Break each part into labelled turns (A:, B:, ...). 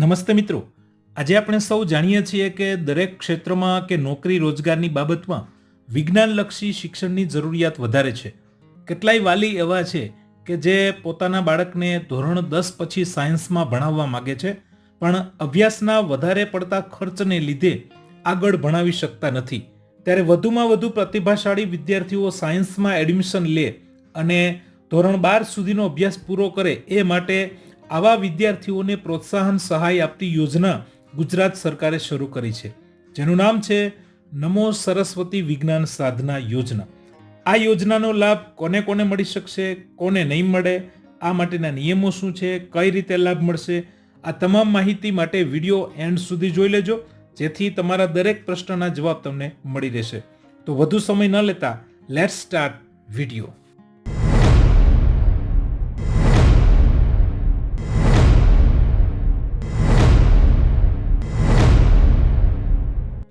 A: નમસ્તે મિત્રો આજે આપણે સૌ જાણીએ છીએ કે દરેક ક્ષેત્રમાં કે નોકરી રોજગારની બાબતમાં વિજ્ઞાનલક્ષી શિક્ષણની જરૂરિયાત વધારે છે કેટલાય વાલી એવા છે કે જે પોતાના બાળકને ધોરણ દસ પછી સાયન્સમાં ભણાવવા માગે છે પણ અભ્યાસના વધારે પડતા ખર્ચને લીધે આગળ ભણાવી શકતા નથી ત્યારે વધુમાં વધુ પ્રતિભાશાળી વિદ્યાર્થીઓ સાયન્સમાં એડમિશન લે અને ધોરણ બાર સુધીનો અભ્યાસ પૂરો કરે એ માટે આવા વિદ્યાર્થીઓને પ્રોત્સાહન સહાય આપતી યોજના ગુજરાત સરકારે શરૂ કરી છે જેનું નામ છે નમો સરસ્વતી વિજ્ઞાન સાધના યોજના આ યોજનાનો લાભ કોને કોને મળી શકશે કોને નહીં મળે આ માટેના નિયમો શું છે કઈ રીતે લાભ મળશે આ તમામ માહિતી માટે વિડીયો એન્ડ સુધી જોઈ લેજો જેથી તમારા દરેક પ્રશ્નના જવાબ તમને મળી રહેશે તો વધુ સમય ન લેતા લેટ્સ સ્ટાર્ટ વિડીયો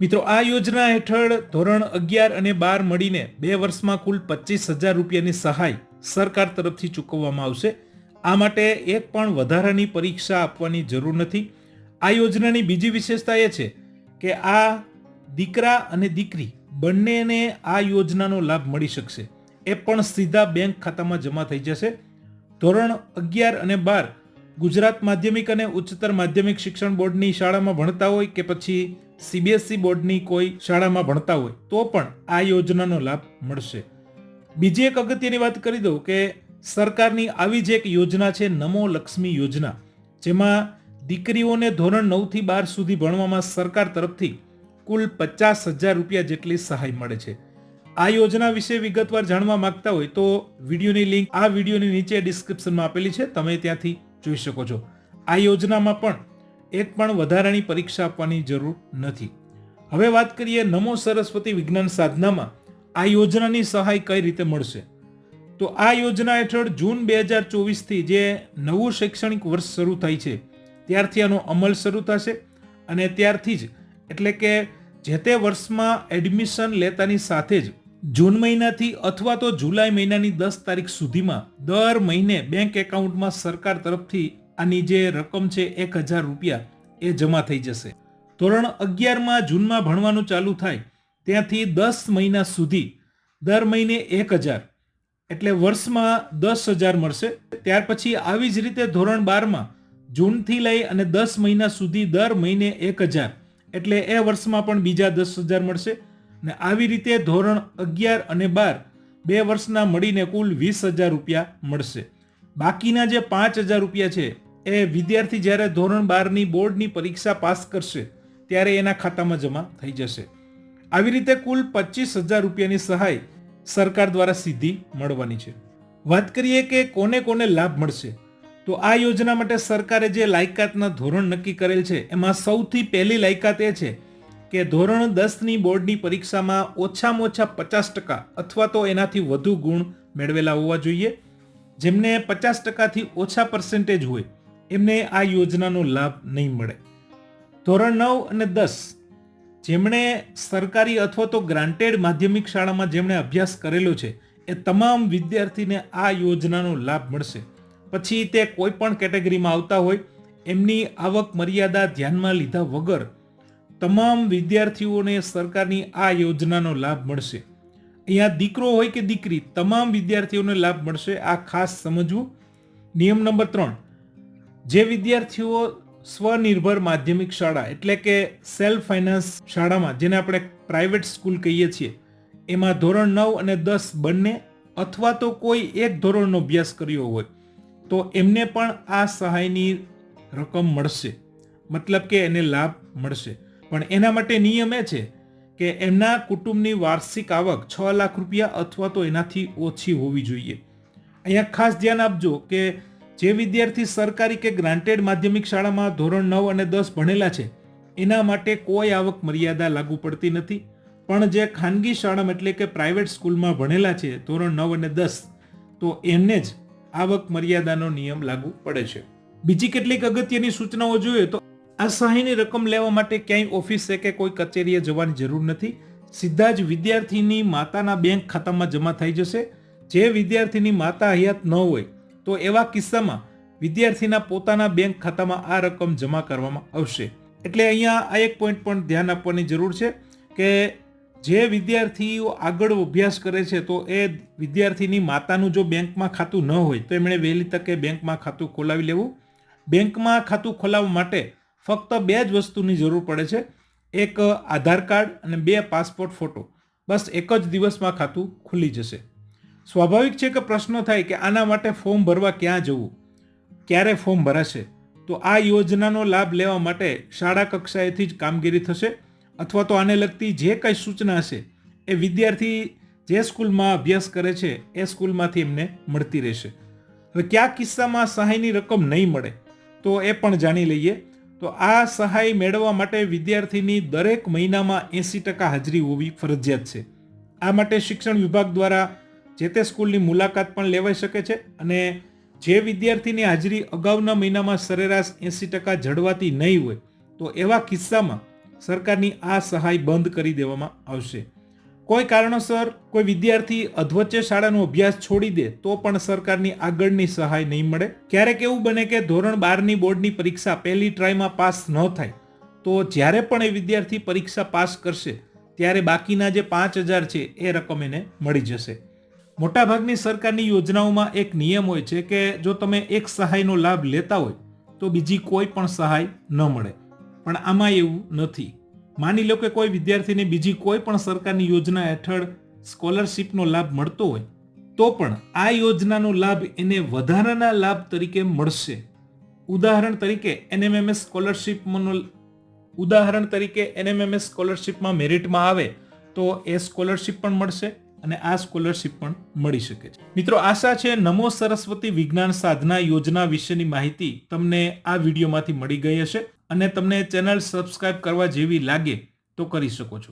A: મિત્રો આ યોજના હેઠળ ધોરણ અગિયાર અને બાર મળીને બે વર્ષમાં કુલ પચીસ હજાર રૂપિયાની સહાય સરકાર તરફથી ચૂકવવામાં આવશે આ માટે એક પણ વધારાની પરીક્ષા આપવાની જરૂર નથી આ યોજનાની બીજી વિશેષતા એ છે કે આ દીકરા અને દીકરી બંનેને આ યોજનાનો લાભ મળી શકશે એ પણ સીધા બેંક ખાતામાં જમા થઈ જશે ધોરણ અગિયાર અને બાર ગુજરાત માધ્યમિક અને ઉચ્ચતર માધ્યમિક શિક્ષણ બોર્ડની શાળામાં ભણતા હોય કે પછી સીબીએસઈ બોર્ડની કોઈ શાળામાં ભણતા હોય તો પણ આ યોજનાનો લાભ મળશે બીજી એક અગત્યની વાત કરી દઉં કે સરકારની આવી જ એક યોજના છે નમો લક્ષ્મી યોજના જેમાં દીકરીઓને ધોરણ નવથી બાર સુધી ભણવામાં સરકાર તરફથી કુલ પચાસ હજાર રૂપિયા જેટલી સહાય મળે છે આ યોજના વિશે વિગતવાર જાણવા માંગતા હોય તો વિડીયોની લિંક આ વિડીયોની નીચે ડિસ્ક્રિપ્શનમાં આપેલી છે તમે ત્યાંથી જોઈ શકો છો આ યોજનામાં પણ એક પણ વધારાની પરીક્ષા આપવાની જરૂર નથી હવે વાત કરીએ નમો સરસ્વતી વિજ્ઞાન સાધનામાં આ યોજનાની સહાય કઈ રીતે મળશે તો આ યોજના હેઠળ જૂન બે હજાર ચોવીસથી જે નવું શૈક્ષણિક વર્ષ શરૂ થાય છે ત્યારથી આનો અમલ શરૂ થશે અને ત્યારથી જ એટલે કે જે તે વર્ષમાં એડમિશન લેતાની સાથે જ જૂન મહિનાથી અથવા તો જુલાઈ મહિનાની દસ તારીખ સુધીમાં દર મહિને બેંક એકાઉન્ટમાં સરકાર તરફથી આની જે રકમ છે એક હજાર રૂપિયા એ જમા થઈ જશે ધોરણ અગિયારમાં જૂનમાં ભણવાનું ચાલુ થાય ત્યાંથી દસ મહિના સુધી દર મહિને એક હજાર એટલે વર્ષમાં દસ હજાર મળશે ત્યાર પછી આવી જ રીતે ધોરણ બારમાં જૂનથી લઈ અને દસ મહિના સુધી દર મહિને એક હજાર એટલે એ વર્ષમાં પણ બીજા દસ હજાર મળશે ને આવી રીતે ધોરણ અગિયાર અને બાર બે વર્ષના મળીને કુલ વીસ હજાર રૂપિયા મળશે બાકીના જે પાંચ હજાર રૂપિયા છે એ વિદ્યાર્થી જ્યારે ધોરણ બારની બોર્ડની પરીક્ષા પાસ કરશે ત્યારે એના ખાતામાં જમા થઈ જશે આવી રીતે કુલ પચીસ હજાર રૂપિયાની સહાય સરકાર દ્વારા સીધી મળવાની છે વાત કરીએ કે કોને કોને લાભ મળશે તો આ યોજના માટે સરકારે જે લાયકાતના ધોરણ નક્કી કરેલ છે એમાં સૌથી પહેલી લાયકાત એ છે કે ધોરણ દસની બોર્ડની પરીક્ષામાં ઓછામાં ઓછા પચાસ ટકા અથવા તો એનાથી વધુ ગુણ મેળવેલા હોવા જોઈએ જેમને પચાસ ટકાથી ઓછા પર્સન્ટેજ હોય એમને આ યોજનાનો લાભ નહીં મળે ધોરણ નવ અને દસ જેમણે સરકારી અથવા તો ગ્રાન્ટેડ માધ્યમિક શાળામાં જેમણે અભ્યાસ કરેલો છે એ તમામ વિદ્યાર્થીને આ યોજનાનો લાભ મળશે પછી તે કોઈ પણ કેટેગરીમાં આવતા હોય એમની આવક મર્યાદા ધ્યાનમાં લીધા વગર તમામ વિદ્યાર્થીઓને સરકારની આ યોજનાનો લાભ મળશે અહીંયા દીકરો હોય કે દીકરી તમામ વિદ્યાર્થીઓને લાભ મળશે આ ખાસ સમજવું નિયમ નંબર ત્રણ જે વિદ્યાર્થીઓ સ્વનિર્ભર માધ્યમિક શાળા એટલે કે સેલ્ફ ફાઇનાન્સ શાળામાં જેને આપણે પ્રાઇવેટ સ્કૂલ કહીએ છીએ એમાં ધોરણ નવ અને દસ બંને અથવા તો કોઈ એક ધોરણનો અભ્યાસ કર્યો હોય તો એમને પણ આ સહાયની રકમ મળશે મતલબ કે એને લાભ મળશે પણ એના માટે નિયમ એ છે કે એમના કુટુંબની વાર્ષિક આવક છ લાખ રૂપિયા અથવા તો એનાથી ઓછી હોવી જોઈએ અહીંયા ખાસ ધ્યાન આપજો કે જે વિદ્યાર્થી સરકારી કે ગ્રાન્ટેડ માધ્યમિક શાળામાં ધોરણ નવ અને દસ ભણેલા છે એના માટે કોઈ આવક મર્યાદા લાગુ પડતી નથી પણ જે ખાનગી શાળામાં એટલે કે પ્રાઇવેટ સ્કૂલમાં ભણેલા છે ધોરણ નવ અને દસ તો એમને જ આવક મર્યાદાનો નિયમ લાગુ પડે છે બીજી કેટલીક અગત્યની સૂચનાઓ જોઈએ તો આ સહાયની રકમ લેવા માટે ક્યાંય ઓફિસે કે કોઈ કચેરીએ જવાની જરૂર નથી સીધા જ વિદ્યાર્થીની માતાના બેંક ખાતામાં જમા થઈ જશે જે વિદ્યાર્થીની માતા હયાત ન હોય તો એવા કિસ્સામાં વિદ્યાર્થીના પોતાના બેંક ખાતામાં આ રકમ જમા કરવામાં આવશે એટલે અહીંયા આ એક પોઈન્ટ પણ ધ્યાન આપવાની જરૂર છે કે જે વિદ્યાર્થીઓ આગળ અભ્યાસ કરે છે તો એ વિદ્યાર્થીની માતાનું જો બેંકમાં ખાતું ન હોય તો એમણે વહેલી તકે બેંકમાં ખાતું ખોલાવી લેવું બેંકમાં ખાતું ખોલાવવા માટે ફક્ત બે જ વસ્તુની જરૂર પડે છે એક આધાર કાર્ડ અને બે પાસપોર્ટ ફોટો બસ એક જ દિવસમાં ખાતું ખુલી જશે સ્વાભાવિક છે કે પ્રશ્ન થાય કે આના માટે ફોર્મ ભરવા ક્યાં જવું ક્યારે ફોર્મ ભરાશે તો આ યોજનાનો લાભ લેવા માટે શાળા કક્ષાએથી જ કામગીરી થશે અથવા તો આને લગતી જે કંઈ સૂચના હશે એ વિદ્યાર્થી જે સ્કૂલમાં અભ્યાસ કરે છે એ સ્કૂલમાંથી એમને મળતી રહેશે હવે કયા કિસ્સામાં સહાયની રકમ નહીં મળે તો એ પણ જાણી લઈએ તો આ સહાય મેળવવા માટે વિદ્યાર્થીની દરેક મહિનામાં એંસી ટકા હાજરી હોવી ફરજિયાત છે આ માટે શિક્ષણ વિભાગ દ્વારા જે તે સ્કૂલની મુલાકાત પણ લેવાઈ શકે છે અને જે વિદ્યાર્થીની હાજરી અગાઉના મહિનામાં સરેરાશ એંસી ટકા જળવાતી નહીં હોય તો એવા કિસ્સામાં સરકારની આ સહાય બંધ કરી દેવામાં આવશે કોઈ કારણોસર કોઈ વિદ્યાર્થી અધવચ્ચે શાળાનો અભ્યાસ છોડી દે તો પણ સરકારની આગળની સહાય નહીં મળે ક્યારેક એવું બને કે ધોરણ બારની બોર્ડની પરીક્ષા પહેલી ટ્રાયમાં પાસ ન થાય તો જ્યારે પણ એ વિદ્યાર્થી પરીક્ષા પાસ કરશે ત્યારે બાકીના જે પાંચ હજાર છે એ રકમ એને મળી જશે મોટાભાગની સરકારની યોજનાઓમાં એક નિયમ હોય છે કે જો તમે એક સહાયનો લાભ લેતા હોય તો બીજી કોઈ પણ સહાય ન મળે પણ આમાં એવું નથી માની લો કે કોઈ વિદ્યાર્થીને બીજી કોઈ પણ સરકારની યોજના હેઠળ સ્કોલરશિપનો લાભ મળતો હોય તો પણ આ યોજનાનો લાભ એને વધારાના લાભ તરીકે મળશે ઉદાહરણ તરીકે એનએમએમએસ સ્કોલરશિપનો ઉદાહરણ તરીકે એનએમએમએસ સ્કોલરશિપમાં મેરિટમાં આવે તો એ સ્કોલરશિપ પણ મળશે અને આ સ્કોલરશિપ પણ મળી શકે છે મિત્રો આશા છે નમો સરસ્વતી વિજ્ઞાન સાધના યોજના વિશેની માહિતી તમને આ વિડીયોમાંથી મળી ગઈ હશે અને તમને ચેનલ સબસ્ક્રાઇબ કરવા જેવી લાગે તો કરી શકો છો